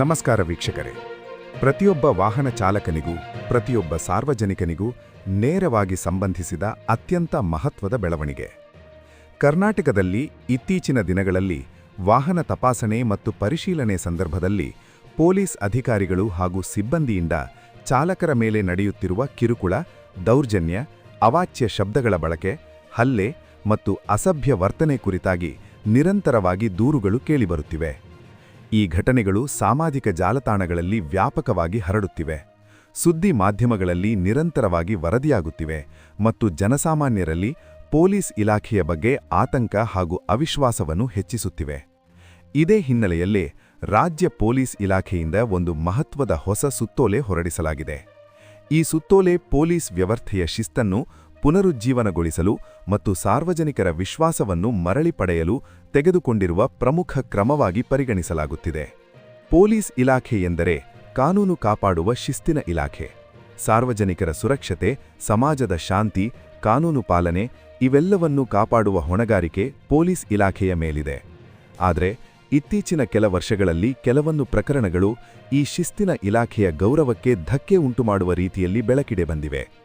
ನಮಸ್ಕಾರ ವೀಕ್ಷಕರೇ. ಪ್ರತಿಯೊಬ್ಬ ವಾಹನ ಚಾಲಕನಿಗೂ, ಪ್ರತಿಯೊಬ್ಬ ಸಾರ್ವಜನಿಕನಿಗೂ ನೇರವಾಗಿ ಸಂಬಂಧಿಸಿದ ಅತ್ಯಂತ ಮಹತ್ವದ ಬೆಳವಣಿಗೆ. ಕರ್ನಾಟಕದಲ್ಲಿ ಇತ್ತೀಚಿನ ದಿನಗಳಲ್ಲಿ ವಾಹನ ತಪಾಸಣೆ ಮತ್ತು ಪರಿಶೀಲನೆ ಸಂದರ್ಭದಲ್ಲಿ ಪೊಲೀಸ್ ಅಧಿಕಾರಿಗಳು ಹಾಗೂ ಸಿಬ್ಬಂದಿಯಿಂದ ಚಾಲಕರ ಮೇಲೆ ನಡೆಯುತ್ತಿರುವ ಕಿರುಕುಳ, ದೌರ್ಜನ್ಯ, ಅವಾಚ್ಯ ಶಬ್ದಗಳ ಬಳಕೆ, ಹಲ್ಲೆ ಮತ್ತು ಅಸಭ್ಯ ವರ್ತನೆ ಕುರಿತಾಗಿ ನಿರಂತರವಾಗಿ ದೂರುಗಳು ಕೇಳಿಬರುತ್ತಿವೆ. ಈ ಘಟನೆಗಳು ಸಾಮಾಜಿಕ ಜಾಲತಾಣಗಳಲ್ಲಿ ವ್ಯಾಪಕವಾಗಿ ಹರಡುತ್ತಿವೆ. ಸುದ್ದಿ ಮಾಧ್ಯಮಗಳಲ್ಲಿ ನಿರಂತರವಾಗಿ ವರದಿಯಾಗುತ್ತಿವೆ ಮತ್ತು ಜನಸಾಮಾನ್ಯರಲ್ಲಿ ಪೊಲೀಸ್ ಇಲಾಖೆಯ ಬಗ್ಗೆ ಆತಂಕ ಹಾಗೂ ಅವಿಶ್ವಾಸವನ್ನು ಹೆಚ್ಚಿಸುತ್ತಿವೆ. ಇದೇ ಹಿನ್ನೆಲೆಯಲ್ಲಿ ರಾಜ್ಯ ಪೊಲೀಸ್ ಇಲಾಖೆಯಿಂದ ಒಂದು ಮಹತ್ವದ ಹೊಸ ಸುತ್ತೋಲೆ ಹೊರಡಿಸಲಾಗಿದೆ. ಈ ಸುತ್ತೋಲೆ ಪೊಲೀಸ್ ವ್ಯವಸ್ಥೆಯ ಶಿಸ್ತನ್ನು ಪುನರುಜ್ಜೀವನಗೊಳಿಸಲು ಮತ್ತು ಸಾರ್ವಜನಿಕರ ವಿಶ್ವಾಸವನ್ನು ಮರಳಿ ಪಡೆಯಲು ತೆಗೆದುಕೊಂಡಿರುವ ಪ್ರಮುಖ ಕ್ರಮವಾಗಿ ಪರಿಗಣಿಸಲಾಗುತ್ತಿದೆ. ಪೊಲೀಸ್ ಇಲಾಖೆ ಎಂದರೆ ಕಾನೂನು ಕಾಪಾಡುವ ಶಿಸ್ತಿನ ಇಲಾಖೆ. ಸಾರ್ವಜನಿಕರ ಸುರಕ್ಷತೆ, ಸಮಾಜದ ಶಾಂತಿ, ಕಾನೂನು ಪಾಲನೆ ಇವೆಲ್ಲವನ್ನೂ ಕಾಪಾಡುವ ಹೊಣೆಗಾರಿಕೆ ಪೊಲೀಸ್ ಇಲಾಖೆಯ ಮೇಲಿದೆ. ಆದರೆ ಇತ್ತೀಚಿನ ಕೆಲ ವರ್ಷಗಳಲ್ಲಿ ಕೆಲವೊಂದು ಪ್ರಕರಣಗಳು ಈ ಶಿಸ್ತಿನ ಇಲಾಖೆಯ ಗೌರವಕ್ಕೆ ಧಕ್ಕೆ ಉಂಟುಮಾಡುವ ರೀತಿಯಲ್ಲಿ ಬೆಳಕಿಡೆ ಬಂದಿವೆ.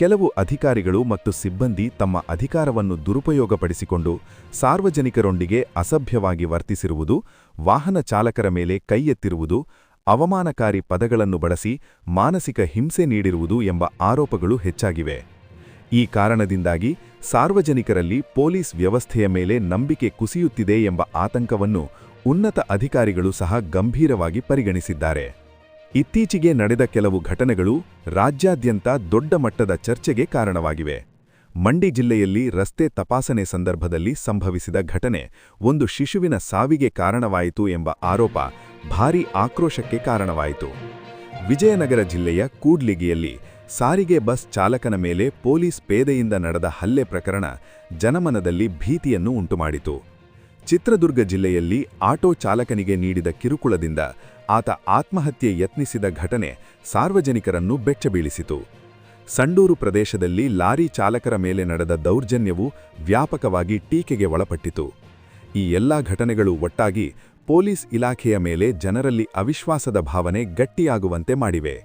ಕೆಲವು ಅಧಿಕಾರಿಗಳು ಮತ್ತು ಸಿಬ್ಬಂದಿ ತಮ್ಮ ಅಧಿಕಾರವನ್ನು ದುರುಪಯೋಗಪಡಿಸಿಕೊಂಡು ಸಾರ್ವಜನಿಕರೊಂದಿಗೆ ಅಸಭ್ಯವಾಗಿ ವರ್ತಿಸಿರುವುದು, ವಾಹನ ಚಾಲಕರ ಮೇಲೆ ಕೈ ಎತ್ತಿರುವುದು, ಅವಮಾನಕಾರಿ ಪದಗಳನ್ನು ಬಳಸಿ ಮಾನಸಿಕ ಹಿಂಸೆ ನೀಡಿರುವುದು ಎಂಬ ಆರೋಪಗಳು ಹೆಚ್ಚಾಗಿವೆ. ಈ ಕಾರಣದಿಂದಾಗಿ ಸಾರ್ವಜನಿಕರಲ್ಲಿ ಪೊಲೀಸ್ ವ್ಯವಸ್ಥೆಯ ಮೇಲೆ ನಂಬಿಕೆ ಕುಸಿಯುತ್ತಿದೆ ಎಂಬ ಆತಂಕವನ್ನು ಉನ್ನತ ಅಧಿಕಾರಿಗಳು ಸಹ ಗಂಭೀರವಾಗಿ ಪರಿಗಣಿಸಿದ್ದಾರೆ. ಇತ್ತೀಚೆಗೆ ನಡೆದ ಕೆಲವು ಘಟನೆಗಳು ರಾಜ್ಯಾದ್ಯಂತ ದೊಡ್ಡ ಮಟ್ಟದ ಚರ್ಚೆಗೆ ಕಾರಣವಾಗಿವೆ. ಮಂಡಿ ಜಿಲ್ಲೆಯಲ್ಲಿ ರಸ್ತೆ ತಪಾಸಣೆ ಸಂದರ್ಭದಲ್ಲಿ ಸಂಭವಿಸಿದ ಘಟನೆ ಒಂದು ಶಿಶುವಿನ ಸಾವಿಗೆ ಕಾರಣವಾಯಿತು ಎಂಬ ಆರೋಪ ಭಾರೀ ಆಕ್ರೋಶಕ್ಕೆ ಕಾರಣವಾಯಿತು. ವಿಜಯನಗರ ಜಿಲ್ಲೆಯ ಕೂಡ್ಲಿಗಿಯಲ್ಲಿ ಸಾರಿಗೆ ಬಸ್ ಚಾಲಕನ ಮೇಲೆ ಪೊಲೀಸ್ ಪೇದೆಯಿಂದ ನಡೆದ ಹಲ್ಲೆ ಪ್ರಕರಣ ಜನಮನದಲ್ಲಿ ಭೀತಿಯನ್ನು ಉಂಟುಮಾಡಿತು. ಚಿತ್ರದುರ್ಗ ಜಿಲ್ಲೆಯಲ್ಲಿ ಆಟೋ ಚಾಲಕನಿಗೆ ನೀಡಿದ ಕಿರುಕುಳದಿಂದ ಆತ ಆತ್ಮಹತ್ಯೆ ಯತ್ನಿಸಿದ ಘಟನೆ ಸಾರ್ವಜನಿಕರನ್ನು ಬೆಚ್ಚಬೀಳಿಸಿತು. ಸಂಡೂರು ಪ್ರದೇಶದಲ್ಲಿ ಲಾರಿ ಚಾಲಕರ ಮೇಲೆ ನಡೆದ ದೌರ್ಜನ್ಯವು ವ್ಯಾಪಕವಾಗಿ ಟೀಕೆಗೆ ಒಳಪಟ್ಟಿತು. ಈ ಎಲ್ಲಾ ಘಟನೆಗಳು ಒಟ್ಟಾಗಿ ಪೊಲೀಸ್ ಇಲಾಖೆಯ ಮೇಲೆ ಜನರಲ್ಲಿ ಅವಿಶ್ವಾಸದ ಭಾವನೆ ಗಟ್ಟಿಯಾಗುವಂತೆ ಮಾಡಿವೆ.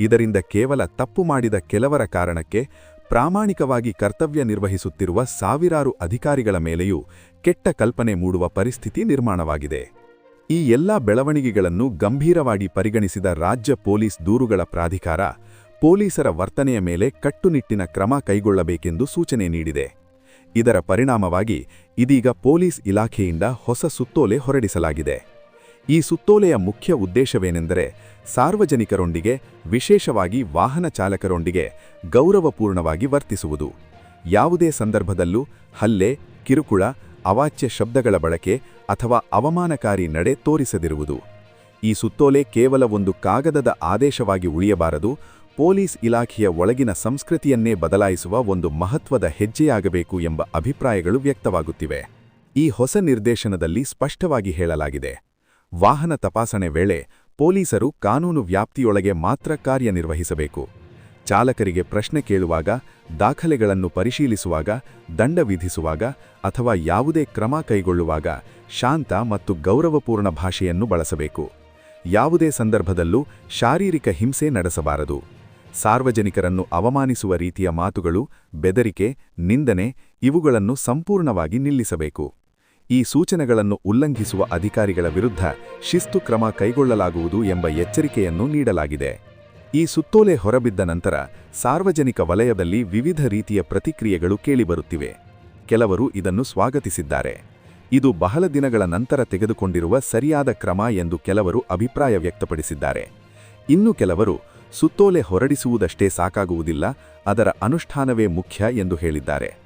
ಇದರಿಂದ ಕೇವಲ ತಪ್ಪು ಮಾಡಿದ ಕೆಲವರ ಕಾರಣಕ್ಕೆ ಪ್ರಾಮಾಣಿಕವಾಗಿ ಕರ್ತವ್ಯ ನಿರ್ವಹಿಸುತ್ತಿರುವ ಸಾವಿರಾರು ಅಧಿಕಾರಿಗಳ ಮೇಲೆಯೂ ಕೆಟ್ಟ ಕಲ್ಪನೆ ಮೂಡುವ ಪರಿಸ್ಥಿತಿ ನಿರ್ಮಾಣವಾಗಿದೆ. ಈ ಎಲ್ಲಾ ಬೆಳವಣಿಗೆಗಳನ್ನು ಗಂಭೀರವಾಗಿ ಪರಿಗಣಿಸಿದ ರಾಜ್ಯ ಪೊಲೀಸ್ ದೂರುಗಳ ಪ್ರಾಧಿಕಾರ, ಪೊಲೀಸರ ವರ್ತನೆಯ ಮೇಲೆ ಕಟ್ಟುನಿಟ್ಟಿನ ಕ್ರಮ ಕೈಗೊಳ್ಳಬೇಕೆಂದು ಸೂಚನೆ ನೀಡಿದೆ. ಇದರ ಪರಿಣಾಮವಾಗಿ ಇದೀಗ ಪೊಲೀಸ್ ಇಲಾಖೆಯಿಂದ ಹೊಸ ಸುತ್ತೋಲೆ ಹೊರಡಿಸಲಾಗಿದೆ. ಈ ಸುತ್ತೋಲೆಯ ಮುಖ್ಯ ಉದ್ದೇಶವೇನೆಂದರೆ ಸಾರ್ವಜನಿಕರೊಂದಿಗೆ, ವಿಶೇಷವಾಗಿ ವಾಹನ ಚಾಲಕರೊಂದಿಗೆ ಗೌರವಪೂರ್ಣವಾಗಿ ವರ್ತಿಸುವುದು. ಯಾವುದೇ ಸಂದರ್ಭದಲ್ಲೂ ಹಲ್ಲೆ, ಕಿರುಕುಳ, ಅವಾಚ್ಯ ಶಬ್ದಗಳ ಬಳಕೆ ಅಥವಾ ಅವಮಾನಕಾರಿ ನಡೆ ತೋರಿಸದಿರುವುದು. ಈ ಸುತ್ತೋಲೆ ಕೇವಲ ಒಂದು ಕಾಗದದ ಆದೇಶವಾಗಿ ಉಳಿಯಬಾರದು, ಪೊಲೀಸ್ ಇಲಾಖೆಯ ಒಳಗಿನ ಸಂಸ್ಕೃತಿಯನ್ನೇ ಬದಲಾಯಿಸುವ ಒಂದು ಮಹತ್ವದ ಹೆಜ್ಜೆಯಾಗಬೇಕು ಎಂಬ ಅಭಿಪ್ರಾಯಗಳು ವ್ಯಕ್ತವಾಗುತ್ತಿವೆ. ಈ ಹೊಸ ನಿರ್ದೇಶನದಲ್ಲಿ ಸ್ಪಷ್ಟವಾಗಿ ಹೇಳಲಾಗಿದೆ. ವಾಹನ ತಪಾಸಣೆ ವೇಳೆ ಪೊಲೀಸರು ಕಾನೂನು ವ್ಯಾಪ್ತಿಯೊಳಗೆ ಮಾತ್ರ ಕಾರ್ಯನಿರ್ವಹಿಸಬೇಕು. ಚಾಲಕರಿಗೆ ಪ್ರಶ್ನೆ ಕೇಳುವಾಗ, ದಾಖಲೆಗಳನ್ನು ಪರಿಶೀಲಿಸುವಾಗ, ದಂಡ ವಿಧಿಸುವಾಗ ಅಥವಾ ಯಾವುದೇ ಕ್ರಮ ಕೈಗೊಳ್ಳುವಾಗ ಶಾಂತ ಮತ್ತು ಗೌರವಪೂರ್ಣ ಭಾಷೆಯನ್ನು ಬಳಸಬೇಕು. ಯಾವುದೇ ಸಂದರ್ಭದಲ್ಲೂ ಶಾರೀರಿಕ ಹಿಂಸೆ ನಡೆಸಬಾರದು. ಸಾರ್ವಜನಿಕರನ್ನು ಅವಮಾನಿಸುವ ರೀತಿಯ ಮಾತುಗಳು, ಬೆದರಿಕೆ, ನಿಂದನೆ ಇವುಗಳನ್ನು ಸಂಪೂರ್ಣವಾಗಿ ನಿಲ್ಲಿಸಬೇಕು. ಈ ಸೂಚನೆಗಳನ್ನು ಉಲ್ಲಂಘಿಸುವ ಅಧಿಕಾರಿಗಳ ವಿರುದ್ಧ ಶಿಸ್ತು ಕ್ರಮ ಕೈಗೊಳ್ಳಲಾಗುವುದು ಎಂಬ ಎಚ್ಚರಿಕೆಯನ್ನು ನೀಡಲಾಗಿದೆ. ಈ ಸುತ್ತೋಲೆ ಹೊರಬಿದ್ದ ನಂತರ ಸಾರ್ವಜನಿಕ ವಲಯದಲ್ಲಿ ವಿವಿಧ ರೀತಿಯ ಪ್ರತಿಕ್ರಿಯೆಗಳು ಕೇಳಿಬರುತ್ತಿವೆ. ಕೆಲವರು ಇದನ್ನು ಸ್ವಾಗತಿಸಿದ್ದಾರೆ. ಇದು ಬಹಳ ದಿನಗಳ ನಂತರ ತೆಗೆದುಕೊಂಡಿರುವ ಸರಿಯಾದ ಕ್ರಮ ಎಂದು ಕೆಲವರು ಅಭಿಪ್ರಾಯ ವ್ಯಕ್ತಪಡಿಸಿದ್ದಾರೆ. ಇನ್ನು ಕೆಲವರು ಸುತ್ತೋಲೆ ಹೊರಡಿಸುವುದಷ್ಟೇ ಸಾಕಾಗುವುದಿಲ್ಲ, ಅದರ ಅನುಷ್ಠಾನವೇ ಮುಖ್ಯ ಎಂದು ಹೇಳಿದ್ದಾರೆ.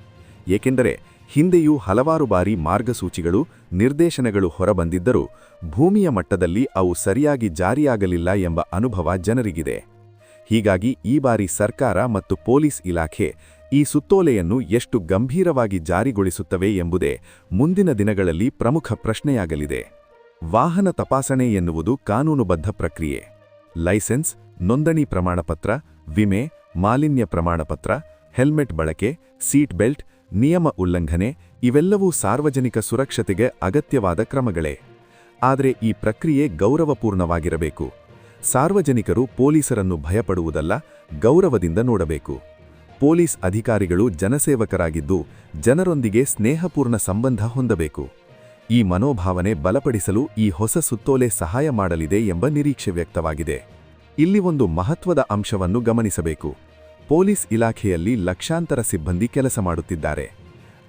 ಏಕೆಂದರೆ ಹಿಂದೆಯೂ ಹಲವಾರು ಬಾರಿ ಮಾರ್ಗಸೂಚಿಗಳು, ನಿರ್ದೇಶನಗಳು ಹೊರಬಂದಿದ್ದರೂ ಭೂಮಿಯ ಮಟ್ಟದಲ್ಲಿ ಅವು ಸರಿಯಾಗಿ ಜಾರಿಯಾಗಲಿಲ್ಲ ಎಂಬ ಅನುಭವ ಜನರಿಗಿದೆ. ಹೀಗಾಗಿ ಈ ಬಾರಿ ಸರ್ಕಾರ ಮತ್ತು ಪೊಲೀಸ್ ಇಲಾಖೆ ಈ ಸುತ್ತೋಲೆಯನ್ನು ಎಷ್ಟು ಗಂಭೀರವಾಗಿ ಜಾರಿಗೊಳಿಸುತ್ತವೆ ಎಂಬುದೇ ಮುಂದಿನ ದಿನಗಳಲ್ಲಿ ಪ್ರಮುಖ ಪ್ರಶ್ನೆಯಾಗಲಿದೆ. ವಾಹನ ತಪಾಸಣೆ ಎನ್ನುವುದು ಕಾನೂನುಬದ್ಧ ಪ್ರಕ್ರಿಯೆ. ಲೈಸೆನ್ಸ್, ನೋಂದಣಿ ಪ್ರಮಾಣಪತ್ರ, ವಿಮೆ, ಮಾಲಿನ್ಯ ಪ್ರಮಾಣಪತ್ರ, ಹೆಲ್ಮೆಟ್ ಬಳಕೆ, ಸೀಟ್ ಬೆಲ್ಟ್, ನಿಯಮ ಉಲ್ಲಂಘನೆ ಇವೆಲ್ಲವೂ ಸಾರ್ವಜನಿಕ ಸುರಕ್ಷತೆಗೆ ಅಗತ್ಯವಾದ ಕ್ರಮಗಳೇ. ಆದರೆ ಈ ಪ್ರಕ್ರಿಯೆ ಗೌರವಪೂರ್ಣವಾಗಿರಬೇಕು. ಸಾರ್ವಜನಿಕರು ಪೊಲೀಸರನ್ನು ಭಯಪಡುವುದಲ್ಲ, ಗೌರವದಿಂದ ನೋಡಬೇಕು. ಪೊಲೀಸ್ ಅಧಿಕಾರಿಗಳು ಜನಸೇವಕರಾಗಿದ್ದು, ಜನರೊಂದಿಗೆ ಸ್ನೇಹಪೂರ್ಣ ಸಂಬಂಧ ಹೊಂದಬೇಕು. ಈ ಮನೋಭಾವನೆ ಬಲಪಡಿಸಲು ಈ ಹೊಸ ಸುತ್ತೋಲೆ ಸಹಾಯ ಮಾಡಲಿದೆ ಎಂಬ ನಿರೀಕ್ಷೆ ವ್ಯಕ್ತವಾಗಿದೆ. ಇಲ್ಲಿ ಒಂದು ಮಹತ್ವದ ಅಂಶವನ್ನು ಗಮನಿಸಬೇಕು. ಪೊಲೀಸ್ ಇಲಾಖೆಯಲ್ಲಿ ಲಕ್ಷಾಂತರ ಸಿಬ್ಬಂದಿ ಕೆಲಸ ಮಾಡುತ್ತಿದ್ದಾರೆ.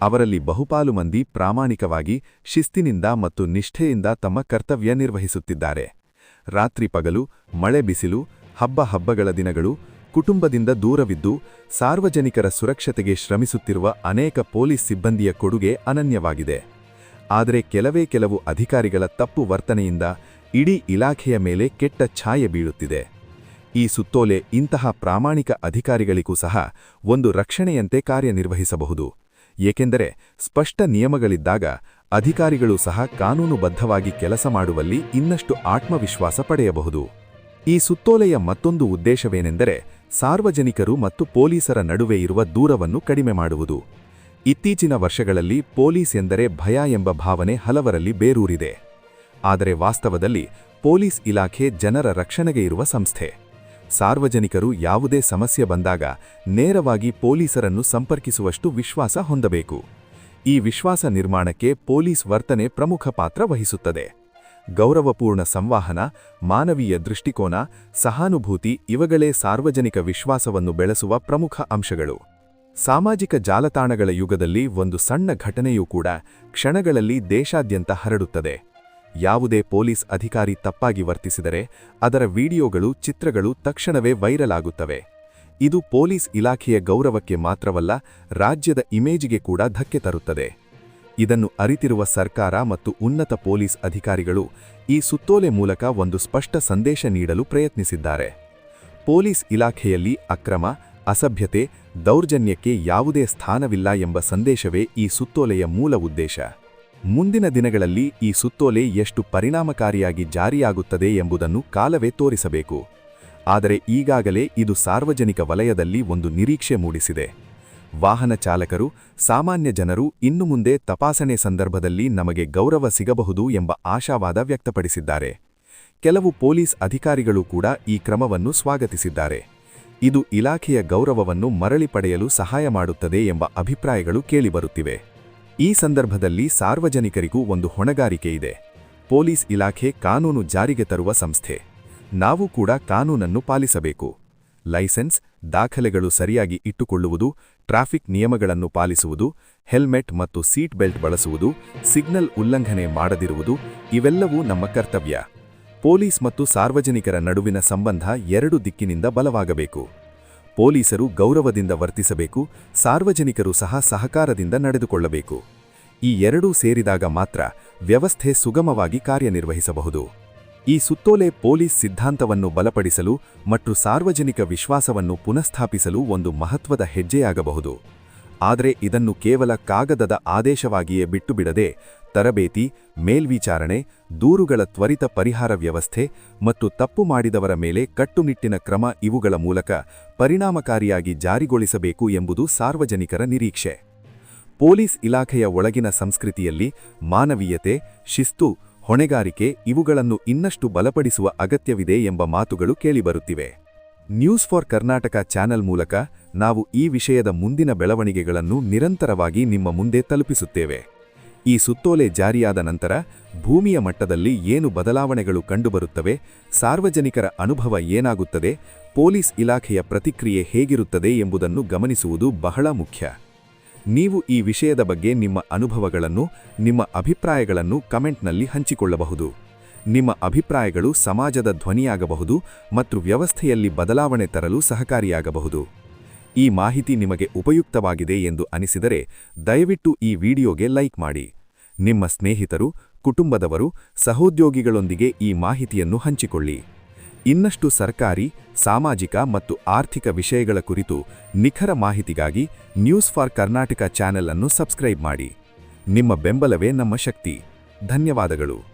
ಅವರಲ್ಲಿ ಬಹುಪಾಲು ಮಂದಿ ಪ್ರಾಮಾಣಿಕವಾಗಿ ಶಿಸ್ತಿನಿಂದ ಮತ್ತು ನಿಷ್ಠೆಯಿಂದ ತಮ್ಮ ಕರ್ತವ್ಯ ನಿರ್ವಹಿಸುತ್ತಿದ್ದಾರೆ. ರಾತ್ರಿ ಪಗಲು, ಮಳೆ ಬಿಸಿಲು, ಹಬ್ಬ ಹಬ್ಬಗಳ ದಿನಗಳು, ಕುಟುಂಬದಿಂದ ದೂರವಿದ್ದು ಸಾರ್ವಜನಿಕರ ಸುರಕ್ಷತೆಗೆ ಶ್ರಮಿಸುತ್ತಿರುವ ಅನೇಕ ಪೊಲೀಸ್ ಸಿಬ್ಬಂದಿಯ ಕೊಡುಗೆ ಅನನ್ಯವಾಗಿದೆ. ಆದರೆ ಕೆಲವೇ ಕೆಲವು ಅಧಿಕಾರಿಗಳ ತಪ್ಪು ವರ್ತನೆಯಿಂದ ಇಡೀ ಇಲಾಖೆಯ ಮೇಲೆ ಕೆಟ್ಟ ಛಾಯೆ ಬೀಳುತ್ತಿದೆ. ಈ ಸುತ್ತೋಲೆ ಇಂತಹ ಪ್ರಾಮಾಣಿಕ ಅಧಿಕಾರಿಗಳಿಗೂ ಸಹ ಒಂದು ರಕ್ಷಣೆಯಂತೆ ಕಾರ್ಯನಿರ್ವಹಿಸಬಹುದು. ಏಕೆಂದರೆ ಸ್ಪಷ್ಟ ನಿಯಮಗಳಿದ್ದಾಗ ಅಧಿಕಾರಿಗಳು ಸಹ ಕಾನೂನುಬದ್ಧವಾಗಿ ಕೆಲಸ ಮಾಡುವಲ್ಲಿ ಇನ್ನಷ್ಟು ಆತ್ಮವಿಶ್ವಾಸ ಪಡೆಯಬಹುದು. ಈ ಸುತ್ತೋಲೆಯ ಮತ್ತೊಂದು ಉದ್ದೇಶವೇನೆಂದರೆ ಸಾರ್ವಜನಿಕರು ಮತ್ತು ಪೊಲೀಸರ ನಡುವೆ ಇರುವ ದೂರವನ್ನು ಕಡಿಮೆ ಮಾಡುವುದು. ಇತ್ತೀಚಿನ ವರ್ಷಗಳಲ್ಲಿ ಪೊಲೀಸ್ ಎಂದರೆ ಭಯ ಎಂಬ ಭಾವನೆ ಹಲವರಲ್ಲಿ ಬೇರೂರಿದೆ. ಆದರೆ ವಾಸ್ತವದಲ್ಲಿ ಪೊಲೀಸ್ ಇಲಾಖೆ ಜನರ ರಕ್ಷಣೆಗೆ ಇರುವ ಸಂಸ್ಥೆ. ಸಾರ್ವಜನಿಕರು ಯಾವುದೇ ಸಮಸ್ಯೆ ಬಂದಾಗ ನೇರವಾಗಿ ಪೊಲೀಸರನ್ನು ಸಂಪರ್ಕಿಸುವಷ್ಟು ವಿಶ್ವಾಸ ಹೊಂದಬೇಕು. ಈ ವಿಶ್ವಾಸ ನಿರ್ಮಾಣಕ್ಕೆ ಪೊಲೀಸ್ ವರ್ತನೆ ಪ್ರಮುಖ ಪಾತ್ರ ವಹಿಸುತ್ತದೆ. ಗೌರವಪೂರ್ಣ ಸಂವಾಹನ, ಮಾನವೀಯ ದೃಷ್ಟಿಕೋನ, ಸಹಾನುಭೂತಿ ಇವುಗಳೇ ಸಾರ್ವಜನಿಕ ವಿಶ್ವಾಸವನ್ನು ಬೆಳೆಸುವ ಪ್ರಮುಖ ಅಂಶಗಳು. ಸಾಮಾಜಿಕ ಜಾಲತಾಣಗಳ ಯುಗದಲ್ಲಿ ಒಂದು ಸಣ್ಣ ಘಟನೆಯೂ ಕೂಡ ಕ್ಷಣಗಳಲ್ಲಿ ದೇಶಾದ್ಯಂತ ಹರಡುತ್ತದೆ. ಯಾವುದೇ ಪೊಲೀಸ್ ಅಧಿಕಾರಿ ತಪ್ಪಾಗಿ ವರ್ತಿಸಿದರೆ ಅದರ ವಿಡಿಯೋಗಳು, ಚಿತ್ರಗಳು ತಕ್ಷಣವೇ ವೈರಲ್ ಆಗುತ್ತವೆ ಇದು ಪೊಲೀಸ್ ಇಲಾಖೆಯ ಗೌರವಕ್ಕೆ ಮಾತ್ರವಲ್ಲ, ರಾಜ್ಯದ ಇಮೇಜ್ಗೆ ಕೂಡ ಧಕ್ಕೆ ತರುತ್ತದೆ. ಇದನ್ನು ಅರಿತಿರುವ ಸರ್ಕಾರ ಮತ್ತು ಉನ್ನತ ಪೊಲೀಸ್ ಅಧಿಕಾರಿಗಳು ಈ ಸುತ್ತೋಲೆ ಮೂಲಕ ಒಂದು ಸ್ಪಷ್ಟ ಸಂದೇಶ ನೀಡಲು ಪ್ರಯತ್ನಿಸಿದ್ದಾರೆ. ಪೊಲೀಸ್ ಇಲಾಖೆಯಲ್ಲಿ ಅಕ್ರಮ, ಅಸಭ್ಯತೆ, ದೌರ್ಜನ್ಯಕ್ಕೆ ಯಾವುದೇ ಸ್ಥಾನವಿಲ್ಲ ಎಂಬ ಸಂದೇಶವೇ ಈ ಸುತ್ತೋಲೆಯ ಮೂಲ ಉದ್ದೇಶ. ಮುಂದಿನ ದಿನಗಳಲ್ಲಿ ಈ ಸುತ್ತೋಲೆ ಎಷ್ಟು ಪರಿಣಾಮಕಾರಿಯಾಗಿ ಜಾರಿಯಾಗುತ್ತದೆ ಎಂಬುದನ್ನು ಕಾಲವೇ ತೋರಿಸಬೇಕು. ಆದರೆ ಈಗಾಗಲೇ ಇದು ಸಾರ್ವಜನಿಕ ವಲಯದಲ್ಲಿ ಒಂದು ನಿರೀಕ್ಷೆ ಮೂಡಿಸಿದೆ. ವಾಹನ ಚಾಲಕರು, ಸಾಮಾನ್ಯ ಜನರು ಇನ್ನು ಮುಂದೆ ತಪಾಸಣೆ ಸಂದರ್ಭದಲ್ಲಿ ನಮಗೆ ಗೌರವ ಸಿಗಬಹುದು ಎಂಬ ಆಶಾವಾದ ವ್ಯಕ್ತಪಡಿಸಿದ್ದಾರೆ. ಕೆಲವು ಪೊಲೀಸ್ ಅಧಿಕಾರಿಗಳು ಕೂಡ ಈ ಕ್ರಮವನ್ನು ಸ್ವಾಗತಿಸಿದ್ದಾರೆ. ಇದು ಇಲಾಖೆಯ ಗೌರವವನ್ನು ಮರಳಿ ಪಡೆಯಲು ಸಹಾಯ ಮಾಡುತ್ತದೆ ಎಂಬ ಅಭಿಪ್ರಾಯಗಳು ಕೇಳಿಬರುತ್ತಿವೆ. ಈ ಸಂದರ್ಭದಲ್ಲಿ ಸಾರ್ವಜನಿಕರಿಗೂ ಒಂದು ಹೊಣೆಗಾರಿಕೆ ಇದೆ. ಪೊಲೀಸ್ ಇಲಾಖೆ ಕಾನೂನು ಜಾರಿಗೆ ತರುವ ಸಂಸ್ಥೆ. ನಾವು ಕೂಡ ಕಾನೂನನ್ನು ಪಾಲಿಸಬೇಕು. ಲೈಸೆನ್ಸ್, ದಾಖಲೆಗಳು ಸರಿಯಾಗಿ ಇಟ್ಟುಕೊಳ್ಳುವುದು, ಟ್ರಾಫಿಕ್ ನಿಯಮಗಳನ್ನು ಪಾಲಿಸುವುದು, ಹೆಲ್ಮೆಟ್ ಮತ್ತು ಸೀಟ್ ಬೆಲ್ಟ್ ಬಳಸುವುದು, ಸಿಗ್ನಲ್ ಉಲ್ಲಂಘನೆ ಮಾಡದಿರುವುದು, ಇವೆಲ್ಲವೂ ನಮ್ಮ ಕರ್ತವ್ಯ. ಪೊಲೀಸ್ ಮತ್ತು ಸಾರ್ವಜನಿಕರ ನಡುವಿನ ಸಂಬಂಧ ಎರಡು ದಿಕ್ಕಿನಿಂದ ಬಲವಾಗಬೇಕು. ಪೊಲೀಸರು ಗೌರವದಿಂದ ವರ್ತಿಸಬೇಕು, ಸಾರ್ವಜನಿಕರು ಸಹ ಸಹಕಾರದಿಂದ ನಡೆದುಕೊಳ್ಳಬೇಕು. ಈ ಎರಡೂ ಸೇರಿದಾಗ ಮಾತ್ರ ವ್ಯವಸ್ಥೆ ಸುಗಮವಾಗಿ ಕಾರ್ಯನಿರ್ವಹಿಸಬಹುದು. ಈ ಸುತ್ತೋಲೆ ಪೊಲೀಸ್ ಸಿದ್ಧಾಂತವನ್ನು ಬಲಪಡಿಸಲು ಮತ್ತು ಸಾರ್ವಜನಿಕ ವಿಶ್ವಾಸವನ್ನು ಪುನಃಸ್ಥಾಪಿಸಲು ಒಂದು ಮಹತ್ವದ ಹೆಜ್ಜೆಯಾಗಬಹುದು. ಆದರೆ ಇದನ್ನು ಕೇವಲ ಕಾಗದದ ಆದೇಶವಾಗಿಯೇ ಬಿಟ್ಟುಬಿಡದೆ ತರಬೇತಿ, ಮೇಲ್ವಿಚಾರಣೆ, ದೂರುಗಳ ತ್ವರಿತ ಪರಿಹಾರ ವ್ಯವಸ್ಥೆ ಮತ್ತು ತಪ್ಪು ಮಾಡಿದವರ ಮೇಲೆ ಕಟ್ಟುನಿಟ್ಟಿನ ಕ್ರಮ ಇವುಗಳ ಮೂಲಕ ಪರಿಣಾಮಕಾರಿಯಾಗಿ ಜಾರಿಗೊಳಿಸಬೇಕು ಎಂಬುದು ಸಾರ್ವಜನಿಕರ ನಿರೀಕ್ಷೆ. ಪೊಲೀಸ್ ಇಲಾಖೆಯ ಒಳಗಿನ ಸಂಸ್ಕೃತಿಯಲ್ಲಿ ಮಾನವೀಯತೆ, ಶಿಸ್ತು, ಹೊಣೆಗಾರಿಕೆ ಇವುಗಳನ್ನು ಇನ್ನಷ್ಟು ಬಲಪಡಿಸುವ ಅಗತ್ಯವಿದೆ ಎಂಬ ಮಾತುಗಳು ಕೇಳಿಬರುತ್ತಿವೆ. ನ್ಯೂಸ್ ಫಾರ್ ಕರ್ನಾಟಕ ಚಾನೆಲ್ ಮೂಲಕ ನಾವು ಈ ವಿಷಯದ ಮುಂದಿನ ಬೆಳವಣಿಗೆಗಳನ್ನು ನಿರಂತರವಾಗಿ ನಿಮ್ಮ ಮುಂದೆ ತಲುಪಿಸುತ್ತೇವೆ. ಈ ಸುತ್ತೋಲೆ ಜಾರಿಯಾದ ನಂತರ ಭೂಮಿಯ ಮಟ್ಟದಲ್ಲಿ ಏನು ಬದಲಾವಣೆಗಳು ಕಂಡುಬರುತ್ತವೆ, ಸಾರ್ವಜನಿಕರ ಅನುಭವ ಏನಾಗುತ್ತದೆ, ಪೊಲೀಸ್ ಇಲಾಖೆಯ ಪ್ರತಿಕ್ರಿಯೆ ಹೇಗಿರುತ್ತದೆ ಎಂಬುದನ್ನು ಗಮನಿಸುವುದು ಬಹಳ ಮುಖ್ಯ. ನೀವು ಈ ವಿಷಯದ ಬಗ್ಗೆ ನಿಮ್ಮ ಅನುಭವಗಳನ್ನು, ನಿಮ್ಮ ಅಭಿಪ್ರಾಯಗಳನ್ನು ಕಮೆಂಟ್ನಲ್ಲಿ ಹಂಚಿಕೊಳ್ಳಬಹುದು. ನಿಮ್ಮ ಅಭಿಪ್ರಾಯಗಳು ಸಮಾಜದ ಧ್ವನಿಯಾಗಬಹುದು ಮತ್ತು ವ್ಯವಸ್ಥೆಯಲ್ಲಿ ಬದಲಾವಣೆ ತರಲು ಸಹಕಾರಿಯಾಗಬಹುದು. ಈ ಮಾಹಿತಿ ನಿಮಗೆ ಉಪಯುಕ್ತವಾಗಿದೆ ಎಂದು ಅನಿಸಿದರೆ ದಯವಿಟ್ಟು ಈ ವಿಡಿಯೋಗೆ ಲೈಕ್ ಮಾಡಿ. ನಿಮ್ಮ ಸ್ನೇಹಿತರು, ಕುಟುಂಬದವರು, ಸಹೋದ್ಯೋಗಿಗಳೊಂದಿಗೆ ಈ ಮಾಹಿತಿಯನ್ನು ಹಂಚಿಕೊಳ್ಳಿ. ಇನ್ನಷ್ಟು ಸರ್ಕಾರಿ, ಸಾಮಾಜಿಕ ಮತ್ತು ಆರ್ಥಿಕ ವಿಷಯಗಳ ಕುರಿತು ನಿಖರ ಮಾಹಿತಿಗಾಗಿ ನ್ಯೂಸ್ ಫಾರ್ ಕರ್ನಾಟಕ ಚಾನೆಲ್ ಅನ್ನು ಸಬ್ಸ್ಕ್ರೈಬ್ ಮಾಡಿ. ನಿಮ್ಮ ಬೆಂಬಲವೇ ನಮ್ಮ ಶಕ್ತಿ. ಧನ್ಯವಾದಗಳು.